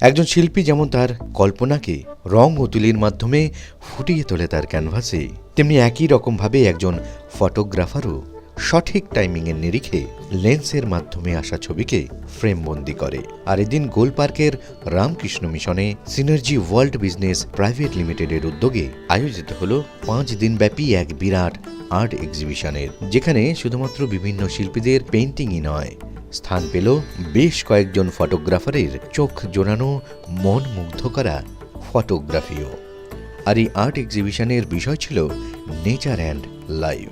একজন শিল্পী যেমন তার কল্পনাকে রং ও তুলির মাধ্যমে ফুটিয়ে তোলে তার ক্যানভাসে, তেমনি একই রকমভাবে একজন ফটোগ্রাফারও সঠিক টাইমিংয়ের নিরিখে লেন্সের মাধ্যমে আসা ছবিকে ফ্রেমবন্দি করে। আর এদিন গোল পার্কের রামকৃষ্ণ মিশনে সিনার্জি ওয়ার্ল্ড বিজনেস প্রাইভেট লিমিটেডের উদ্যোগে আয়োজিত হল পাঁচ দিনব্যাপী এক বিরাট আর্ট এক্সিবিশনের, যেখানে শুধুমাত্র বিভিন্ন শিল্পীদের পেন্টিংই নয় স্থান পেল বেশ কয়েকজন ফটোগ্রাফারের চোখ জোড়ানো মন মুগ্ধ করা ফটোগ্রাফিও। আর এই আর্ট এক্সিবিশনের বিষয় ছিল নেচার অ্যান্ড লাইফ।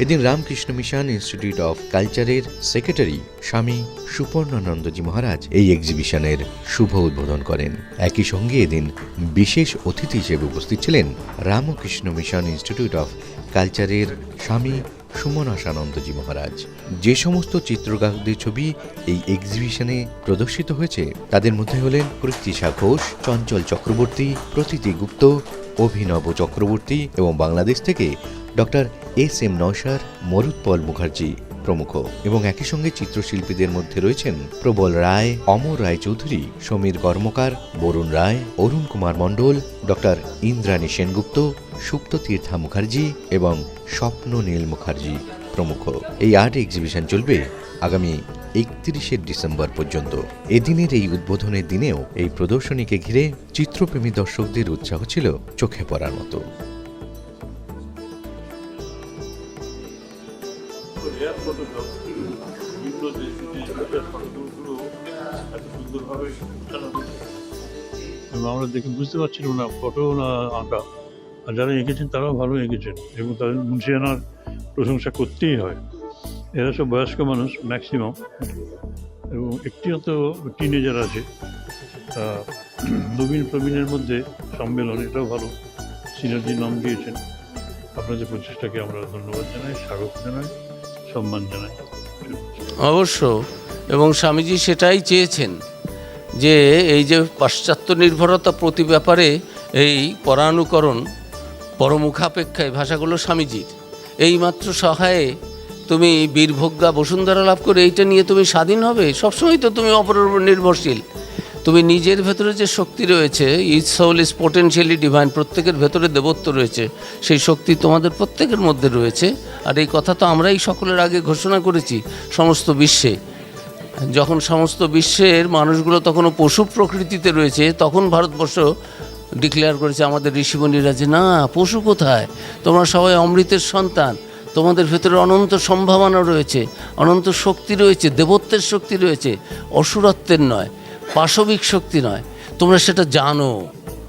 এদিন রামকৃষ্ণ মিশন ইনস্টিটিউট অফ কালচারের সেক্রেটারি স্বামী সুপর্ণানন্দজি মহারাজ এই এক্সিবিশনের শুভ উদ্বোধন করেন। একই সঙ্গে এদিন বিশেষ অতিথি হিসেবে উপস্থিত ছিলেন রামকৃষ্ণ মিশন ইনস্টিটিউট অফ কালচারের স্বামী সুমন আশানন্দজি মহারাজ। যে সমস্ত চিত্রগ্রাহকদের ছবি এই এক্সিবিশনে প্রদর্শিত হয়েছে, তাদের মধ্যে হলেন পৃথ্বীষা ঘোষ, চঞ্চল চক্রবর্তী প্রতীতি গুপ্ত, অভিনব চক্রবর্তী এবং বাংলাদেশ থেকে ডক্টর এস এম নয়সার মরুৎপল মুখার্জি প্রমুখ। এবং একই সঙ্গে চিত্রশিল্পীদের মধ্যে রয়েছেন প্রবল রায়, অমর রায় চৌধুরী, সমীর কর্মকার, বরুণ রায়, অরুণ কুমার মণ্ডল, ডক্টর ইন্দ্রাণী সেনগুপ্ত, সুপ্ত তীর্থা মুখার্জি এবং স্বপ্ন নীল মুখার্জি। প্রমুখ। এই আর্ট এক্সিবিশন চলবে আগামী একত্রিশে ডিসেম্বর পর্যন্ত। এদিনের এই উদ্বোধনের দিনেও এই প্রদর্শনীকে ঘিরে চিত্রপ্রেমী দর্শকদের উৎসাহ ছিল চোখে পড়ার মতো। আমরা দেখে বুঝতে পারছিলাম না ফটো না আঁকা। আর যারা এঁকেছেন তারাও ভালো এঁকেছেন। এবং তাদের মুন্সিয়ানার প্রশংসা করতেই হয়। এরা সব বয়স্ক মানুষ ম্যাক্সিমাম এবং একটি তো টিনেজার আছে। নবীন প্রবীণের মধ্যে সম্মেলন, এটাও ভালো। সিনার্জি নাম দিয়েছেন। আপনাদের প্রচেষ্টাকে আমরা ধন্যবাদ জানাই, স্বাগত জানাই, সম্মান জানাই। অবশ্য, এবং স্বামীজি সেটাই চেয়েছেন যে এই যে পাশ্চাত্য নির্ভরতা প্রতি ব্যাপারে এই পরানুকরণ, পরমুখাপেক্ষায় ভাষাগুলো স্বামীজির। এইমাত্র সহায়ে তুমি বীরভোগ্যা বসুন্ধরা লাভ করে এইটা নিয়ে তুমি স্বাধীন হবে? সবসময় তো তুমি অপরের উপর নির্ভরশীল। তুমি নিজের ভেতরে যে শক্তি রয়েছে is soul is potentially divine প্রত্যেকের ভেতরে দেবত্ব রয়েছে, সেই শক্তি তোমাদের প্রত্যেকের মধ্যে রয়েছে। আর এই কথা তো আমরাই সকলের আগে ঘোষণা করেছি সমস্ত বিশ্বে। যখন সমস্ত বিশ্বের মানুষগুলো তখনও পশু প্রকৃতিতে রয়েছে, তখন ভারতবর্ষ ডিক্লেয়ার করেছে আমাদের ঋষিমণিরা যে না, পশু কোথায়? তোমরা সবাই অমৃতের সন্তান। তোমাদের ভেতরে অনন্ত সম্ভাবনা রয়েছে, অনন্ত শক্তি রয়েছে, দেবত্বের শক্তি রয়েছে। অসুরত্বের নয়, পাশবিক শক্তি নয়। তোমরা সেটা জানো।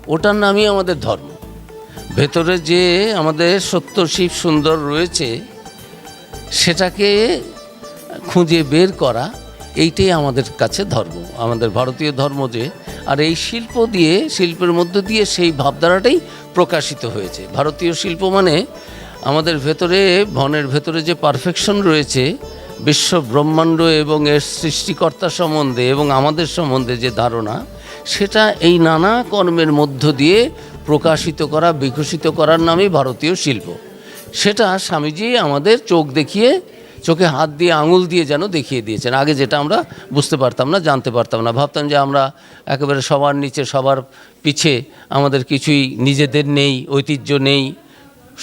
ওটার নামই আমাদের ধর্ম। ভেতরে যে আমাদের সত্য শিব সুন্দর রয়েছে, সেটাকে খুঁজে বের করা, এইটাই আমাদের কাছে ধর্ম। আমাদের ভারতীয় ধর্ম যে আর এই শিল্প দিয়ে, শিল্পের মধ্য দিয়ে সেই ভাবধারাটাই প্রকাশিত হয়েছে। ভারতীয় শিল্প মানে আমাদের ভেতরে, বনের ভেতরে যে পারফেকশন রয়েছে, বিশ্ব ব্রহ্মাণ্ড এবং এর সৃষ্টিকর্তা সম্বন্ধে এবং আমাদের সম্বন্ধে যে ধারণা, সেটা এই নানা কর্মের মধ্য দিয়ে প্রকাশিত করা, বিকশিত করার নামই ভারতীয় শিল্প। সেটা স্বামীজি আমাদের চোখ দেখিয়ে চোখে হাত দিয়ে, আঙুল দিয়ে যেন দেখিয়ে দিয়েছেন। আগে যেটা আমরা বুঝতে পারতাম না, জানতে পারতাম না। ভাবতাম যে আমরা একেবারে সবার নিচে, সবার পিছে আমাদের কিছুই নিজেদের নেই, ঐতিহ্য নেই,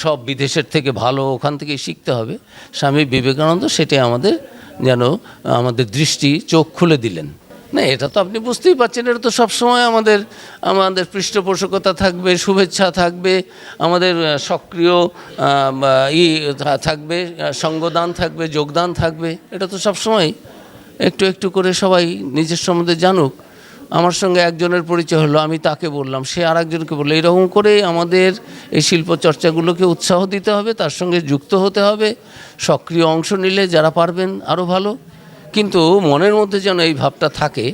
সব বিদেশের থেকে ভালো, ওখান থেকে শিখতে হবে। স্বামী বিবেকানন্দ সেটাই আমাদের যেন, আমাদের দৃষ্টি, চোখ খুলে দিলেন। না, এটা তো আপনি বুঝতেই পারছেন, এটা তো সবসময় আমাদের আমাদের পৃষ্ঠপোষকতা থাকবে, শুভেচ্ছা থাকবে, আমাদের সক্রিয় ই থাকবে সঙ্গদান থাকবে, যোগদান থাকবে, এটা তো সবসময় একটু একটু করে সবাই নিজের সম্বন্ধে জানুক। আমার সঙ্গে একজনের পরিচয় হলো, আমি তাকে বললাম, সে আর একজনকে বলল, এরকম করে আমাদের এই শিল্প চর্চাগুলোকে উৎসাহ দিতে হবে, তার সঙ্গে যুক্ত হতে হবে, সক্রিয় অংশ নিলে যারা পারবেন আরও ভালো। কিন্তু মনের মধ্যে যেন এই ভাবটা থাকে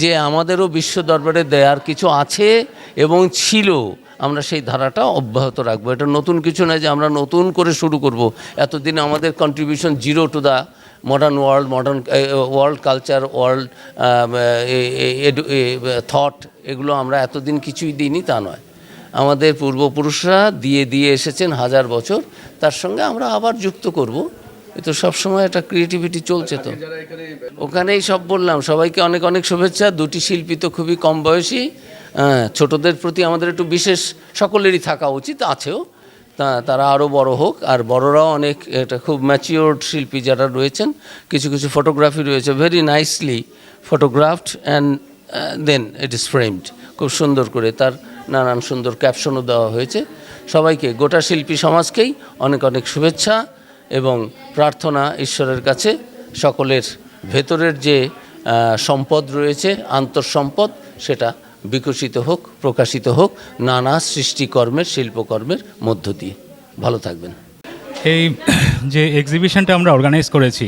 যে আমাদেরও বিশ্ব দরবারে দেয়ার কিছু আছে এবং ছিল, আমরা সেই ধারাটা অব্যাহত রাখব। এটা নতুন কিছু নয় যে আমরা নতুন করে শুরু করব। এতদিন আমাদের contribution zero to the modern world modern world culture world thought এগুলো আমরা এতদিন কিছুই দিইনি, তা নয়। আমাদের পূর্বপুরুষরা দিয়ে দিয়ে এসেছেন হাজার বছর, তার সঙ্গে আমরা আবার যুক্ত করব। এ তো সবসময় একটা ক্রিয়েটিভিটি চলছে তো। ওখানেই সব বললাম সবাইকে অনেক অনেক শুভেচ্ছা। দুটি শিল্পী তো খুবই কম বয়সী। হ্যাঁ, ছোটদের প্রতি আমাদের একটু বিশেষ সকলেরই থাকা উচিত আছেও। তা তারা আরও বড় হোক আর বড়রাও অনেক এটা খুব ম্যাচিওর্ড শিল্পী যারা রয়েছেন। কিছু কিছু ফটোগ্রাফি রয়েছে very nicely photographed and then it is framed খুব সুন্দর করে তার নানান সুন্দর ক্যাপশনও দেওয়া হয়েছে। সবাইকে গোটা শিল্পী সমাজকেই অনেক অনেক শুভেচ্ছা। এবং প্রার্থনা ঈশ্বরের কাছে সকলের ভেতরের যে সম্পদ রয়েছে, আন্তঃসম্পদ, সেটা বিকশিত হোক, প্রকাশিত হোক, নানা সৃষ্টিকর্মের, শিল্পকর্মের মধ্য দিয়ে। ভালো থাকবেন। এই যে এক্সিবিশনটা আমরা অর্গানাইজ করেছি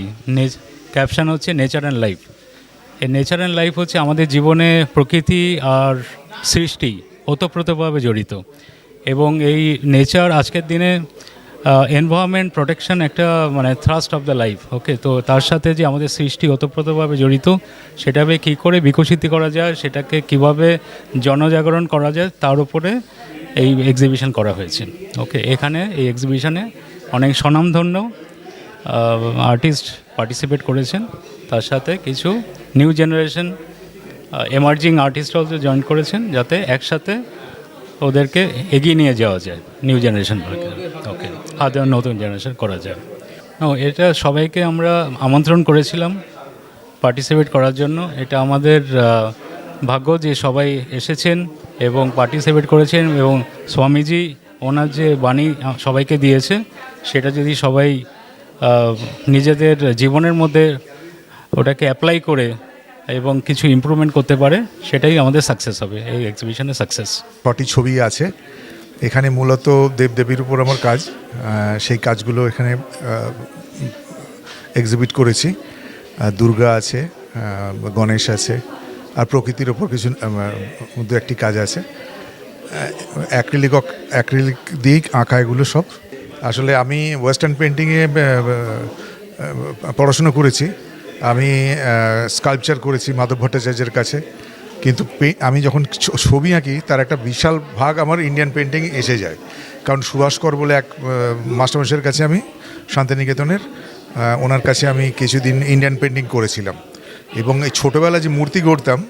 ক্যাপশন হচ্ছে নেচার অ্যান্ড লাইফ এই নেচার অ্যান্ড লাইফ হচ্ছে আমাদের জীবনে প্রকৃতি আর সৃষ্টি ওতপ্রোতভাবে জড়িত। এবং এই নেচার আজকের দিনে এনভায়রনমেন্ট প্রোটেকশন একটা মানে thrust of the life okay তো তার সাথে যে আমাদের সৃষ্টি ওতপ্রোতভাবে জড়িত, সেটাকে কী করে বিকশিত করা যায়, সেটাকে কীভাবে জনজাগরণ করা যায়, তার উপরে এই এক্সিবিশন করা হয়েছে ওকে এখানে, এই এক্সিবিশনে অনেক স্বনামধন্য আর্টিস্ট পার্টিসিপেট করেছেন। তার সাথে কিছু new generation emerging artist also join করেছেন, যাতে একসাথে ওদেরকে এগিয়ে নিয়ে যাওয়া যায় নিউ জেনারেশনগুলোকে ওকে হাতে নতুন জেনারেশন করা যায়। ও এটা সবাইকে আমরা আমন্ত্রণ করেছিলাম পার্টিসিপেট করার জন্য। এটা আমাদের ভাগ্য যে সবাই এসেছেন এবং পার্টিসিপেট করেছেন এবং স্বামীজি ওনার যে বাণী সবাইকে দিয়েছে, সেটা যদি সবাই নিজেদের জীবনের মধ্যে ওটাকে অ্যাপ্লাই করে এবং কিছু ইমপ্রুভমেন্ট করতে পারে, সেটাই আমাদের সাকসেস হবে, এই এক্সিবিশনের সাকসেস ছটি ছবি আছে, এখানে মূলত দেবদেবীর উপর আমার কাজ সেই কাজগুলো এখানে এক্সিবিট করেছি। দুর্গা আছে গণেশ আছে, আর প্রকৃতির ওপর কিছু দু একটি কাজ আছে। অ্যাক্রিলিক অ্যাক্রিলিক দিক আঁকা এগুলো সব। আসলে আমি ওয়েস্টার্ন পেন্টিংয়ে পড়াশুনো করেছি। আমি স্কাল্পচার করেছি মাধব ভট্টাচার্যের কাছে। কিন্তু আমি যখন ছবি আঁকি, তার একটা বিশাল ভাগ আমার ইন্ডিয়ান পেন্টিং এসে যায়। কারণ সুভাষকর বলে এক মাস্টারমশাইয়ের কাছে আমি, শান্তিনিকেতনের ওনার কাছে আমি কিছুদিন ইন্ডিয়ান পেন্টিং করেছিলাম। এবং এই ছোটোবেলায় যে মূর্তি গড়তাম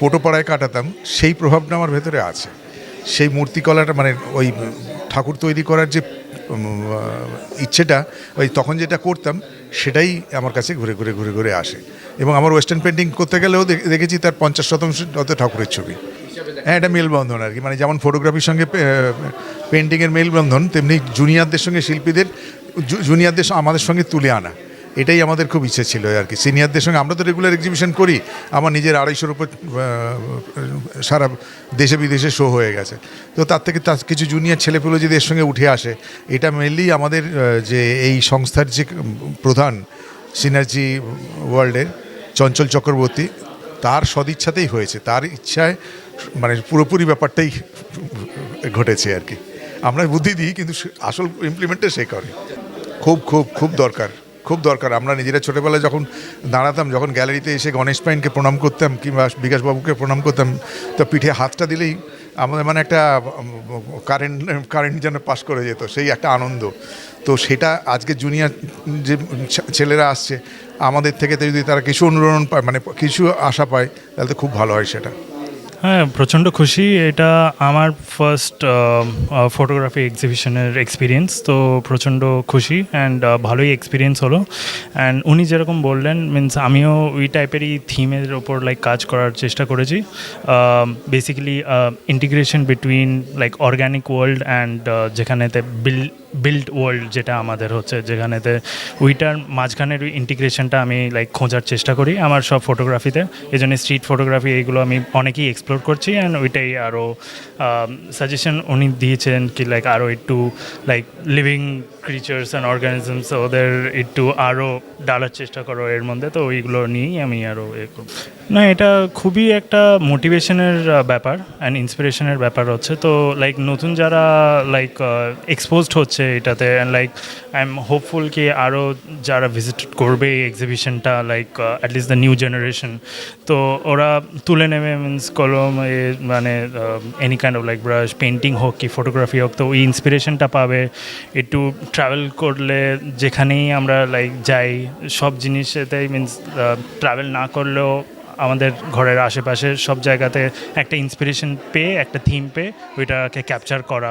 পোটোপাড়ায় কাটাতাম, সেই প্রভাবটা আমার ভেতরে আছে। সেই মূর্তিকলাটা মানে ওই ঠাকুর তৈরি করার যে ইচ্ছেটা, ওই তখন যেটা করতাম, সেটাই আমার কাছে ঘুরে ঘুরে ঘুরে ঘুরে আসে। এবং আমার ওয়েস্টার্ন পেন্টিং করতে গেলেও দেখেছি তার পঞ্চাশ শতাংশ অত ঠাকুরের ছবি। হ্যাঁ এটা মেলবন্ধন আর কি। মানে যেমন ফটোগ্রাফির সঙ্গে পেন্টিংয়ের মেলবন্ধন, তেমনি জুনিয়রদের সঙ্গে শিল্পীদের জুনিয়রদের আমাদের সঙ্গে তুলে আনা। এটাই আমাদের খুব ইচ্ছে ছিল আর কি। সিনিয়রদের সঙ্গে আমরা তো রেগুলার এক্সিবিশন করি। আমার নিজের আড়াইশোর উপর সারা দেশে বিদেশে শো হয়ে গেছে। তো তার থেকে তার কিছু জুনিয়র ছেলেপুলো যদি এর সঙ্গে উঠে আসে, এটা মেনলি আমাদের যে এই সংস্থার যে প্রধান সিনার্জি ওয়ার্ল্ডের চঞ্চল চক্রবর্তী, তার সদিচ্ছাতেই হয়েছে। তার ইচ্ছায় মানে পুরোপুরি ব্যাপারটাই ঘটেছে আর কি। আমরা বুদ্ধি দিই, কিন্তু আসল ইমপ্লিমেন্টে সে করে। খুব খুব খুব দরকার। খুব দরকার। আমরা নিজেরা ছোটোবেলায় যখন দাঁড়াতাম, যখন গ্যালারিতে এসে গণেশ পাইনকে প্রণাম করতাম, কিংবা বিকাশবাবুকে প্রণাম করতাম, তো পিঠে হাতটা দিলেই আমাদের মানে একটা কারেন্ট কারেন্ট যেন পাস করে যেত, সেই একটা আনন্দ। তো সেটা আজকে জুনিয়র যে ছেলেরা আসছে, আমাদের থেকে যদি তারা কিছু অনুরণন পায় মানে কিছু আশা পায়, তাহলে তো খুব ভালো হয় সেটা। হ্যাঁ প্রচণ্ড খুশি। এটা আমার ফার্স্ট ফটোগ্রাফি এক্সিবিশনের এক্সপিরিয়েন্স তো প্রচণ্ড খুশি অ্যান্ড ভালোই এক্সপিরিয়েন্স হলো। অ্যান্ড উনি যেরকম বললেন মিনস আমিও ওই টাইপেরই থিমের ওপর লাইক কাজ করার চেষ্টা করেছি। Basically integration between like organic world and যেখানেতে বিল বিল্ড ওয়ার্ল্ড যেটা আমাদের হচ্ছে যেখানেতে উইটার মাঝখানের ইন্টিগ্রেশনটা আমি লাইক খোঁজার চেষ্টা করি আমার সব ফটোগ্রাফিতে এই জন্য স্ট্রিট ফটোগ্রাফি এইগুলো আমি অনেকেই এক্সপ্লোর করছি অ্যান্ড ওইটাই আরও সাজেশন উনি দিয়েছেন কি লাইক আরও একটু like living creatures and organisms ওদের একটু আরও ডালার চেষ্টা করো এর মধ্যে, তো ওইগুলো নিয়েই আমি আরও এ না, এটা খুবই একটা মোটিভেশনের ব্যাপার অ্যান্ড ইন্সপিরেশনের ব্যাপার হচ্ছে, তো লাইক নতুন যারা লাইক এক্সপোজড হচ্ছে এটাতে and like I am hopeful কি আরও যারা ভিজিট করবে এই এক্সিবিশনটা like at least the new generation তো ওরা তুলে নেবে মিনস কলম, এ মানে any kind of like brush painting হোক কি ফটোগ্রাফি হোক, তো ওই ইন্সপিরেশনটা পাবে, একটু ট্রাভেল করলে যেখানেই আমরা লাইক যাই, সব জিনিসেতেই মিনস ট্রাভেল না করলেও আমাদের ঘরের আশেপাশে সব জায়গাতে একটা ইন্সপিরেশন পেয়ে, একটা থিম পেয়ে ওইটাকে ক্যাপচার করা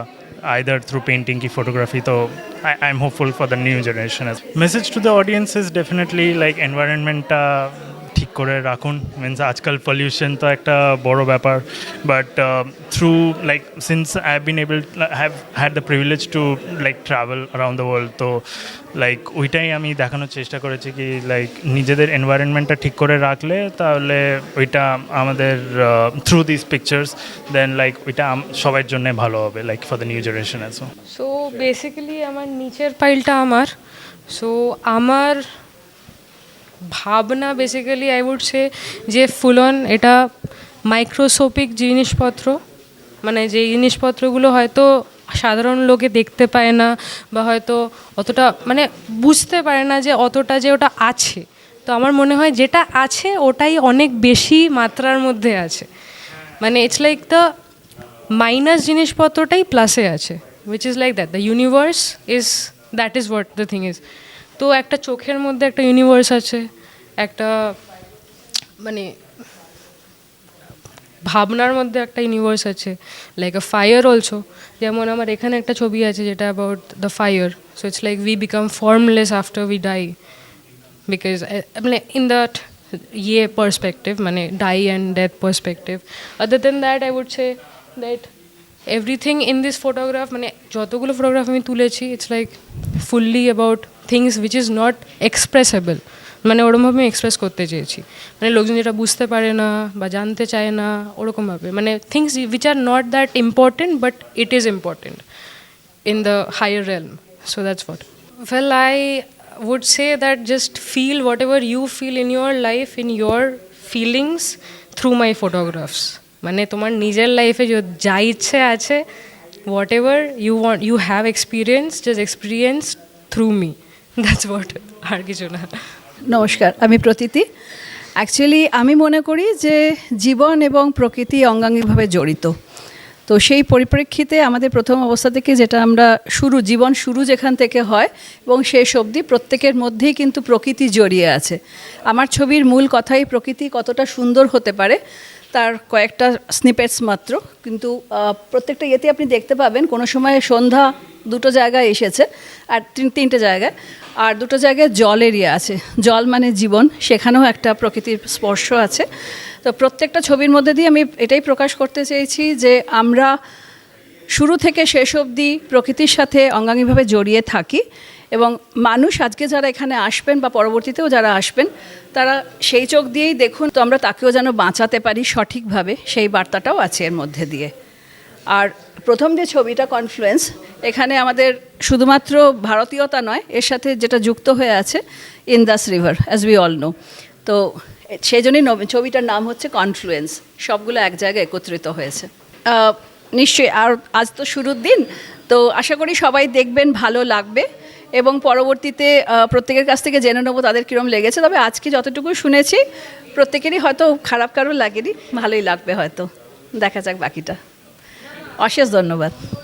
আইদার থ্রু পেন্টিং কি ফটোগ্রাফি তো I I am hopeful for the new generation message to the audience is definitely like এনভায়রনমেন্টটা ঠিক করে রাখুন। মিনস আজকাল পলিউশন তো একটা বড় ব্যাপার। But through like since I have been able have had the privilege to like travel around the world তো like ওইটাই আমি দেখানোর চেষ্টা করেছি কি লাইক নিজেদের এনভায়রনমেন্টটা ঠিক করে রাখলে তাহলে ওইটা আমাদের through this pictures then like ওইটা সবার জন্য ভালো হবে like for the new generation as so basically আমার নিচের ফাইলটা আমার। সো আমার ভাবনা বেসিক্যালি আই উড সে যে ফুলন এটা মাইক্রোস্কোপিক জিনিসপত্র মানে যে জিনিসপত্রগুলো হয়তো সাধারণ লোকে দেখতে পায় না বা হয়তো অতটা মানে বুঝতে পারে না যে অতটা যে ওটা আছে। তো আমার মনে হয় যেটা আছে ওটাই অনেক বেশি মাত্রার মধ্যে আছে। মানে ইটস লাইক দ্য মাইনাস জিনিসপত্রটাই প্লাসে আছে which is like that the universe is that is what the thing is তো একটা চোখের মধ্যে একটা ইউনিভার্স আছে, একটা মানে ভাবনার মধ্যে একটা ইউনিভার্স আছে লাইক আ ফায়ার অলসো যেমন আমার এখানে একটা ছবি আছে যেটা about the fire so it's like we become formless after we die because মানে ইন দ্যাট ইয়ে পার্সপেক্টিভ মানে die and death perspective other then that I would say that everything in this photograph মানে যতগুলো photograph আমি তুলেছি it's like fully about things which is not expressible মানে ওরমভাবে আমি এক্সপ্রেস করতে চেয়েছি মানে লোকজন যেটা বুঝতে পারে না বা জানতে চায় না ওরকমভাবে মানে things which are not that important but it is important in the higher realm. So that's what. Well, I would say that just feel whatever you feel in your life, in your feelings through my photographs. মানে তোমার নিজের লাইফে যা ইচ্ছে আছে whatever you want you have experience just experience through me that's what আর কিছু না। নমস্কার, আমি প্রতীতি। অ্যাকচুয়ালি আমি মনে করি যে জীবন এবং প্রকৃতি অঙ্গাঙ্গিভাবে জড়িত। তো সেই পরিপ্রেক্ষিতে আমাদের প্রথম অবস্থা থেকে যেটা আমরা শুরু, জীবন শুরু যেখান থেকে হয় এবং শেষ অবধি প্রত্যেকের মধ্যেই কিন্তু প্রকৃতি জড়িয়ে আছে। আমার ছবির মূল কথাই প্রকৃতি কতটা সুন্দর হতে পারে তার কয়েকটা স্নিপেটস মাত্র। কিন্তু প্রত্যেকটা ইয়েতে আপনি দেখতে পাবেন, কোনো সময় সন্ধ্যা দুটো জায়গায় এসেছে, আর তিন- তিনটে জায়গায়। আর দুটো জায়গায় জল এরিয়া আছে। জল মানে জীবন, সেখানেও একটা প্রকৃতির স্পর্শ আছে। তো প্রত্যেকটা ছবির মধ্যে দিয়ে আমি এটাই প্রকাশ করতে চেয়েছি যে আমরা শুরু থেকে শেষ অবধি প্রকৃতির সাথে অঙ্গাঙ্গিভাবে জড়িয়ে থাকি এবং মানুষ আজকে যারা এখানে আসবেন বা পরবর্তীতেও যারা আসবেন, তারা সেই চোখ দিয়েই দেখুন তো আমরা তাকেও যেন বাঁচাতে পারি সঠিকভাবে, সেই বার্তাটাও আছে এর মধ্যে দিয়ে। আর প্রথম যে ছবিটা কনফ্লুয়েন্স এখানে আমাদের শুধুমাত্র ভারতীয়তা নয়, এর সাথে যেটা যুক্ত হয়ে আছে Indus river as we all know তো সেই জন্যই ছবিটার নাম হচ্ছে কনফ্লুয়েন্স সবগুলো এক জায়গায় একত্রিত হয়েছে। নিশ্চয়ই, আর আজ তো শুরুর দিন, তো আশা করি সবাই দেখবেন, ভালো লাগবে। এবং পরবর্তীতে প্রত্যেকের কাছ থেকে জেনে নেব তাদের কীরম লেগেছে। তবে আজকে যতটুকু শুনেছি, প্রত্যেকেরই হয়তো খারাপ কারও লাগেনি, ভালোই লাগবে হয়তো। দেখা যাক বাকিটা। অশেষ ধন্যবাদ।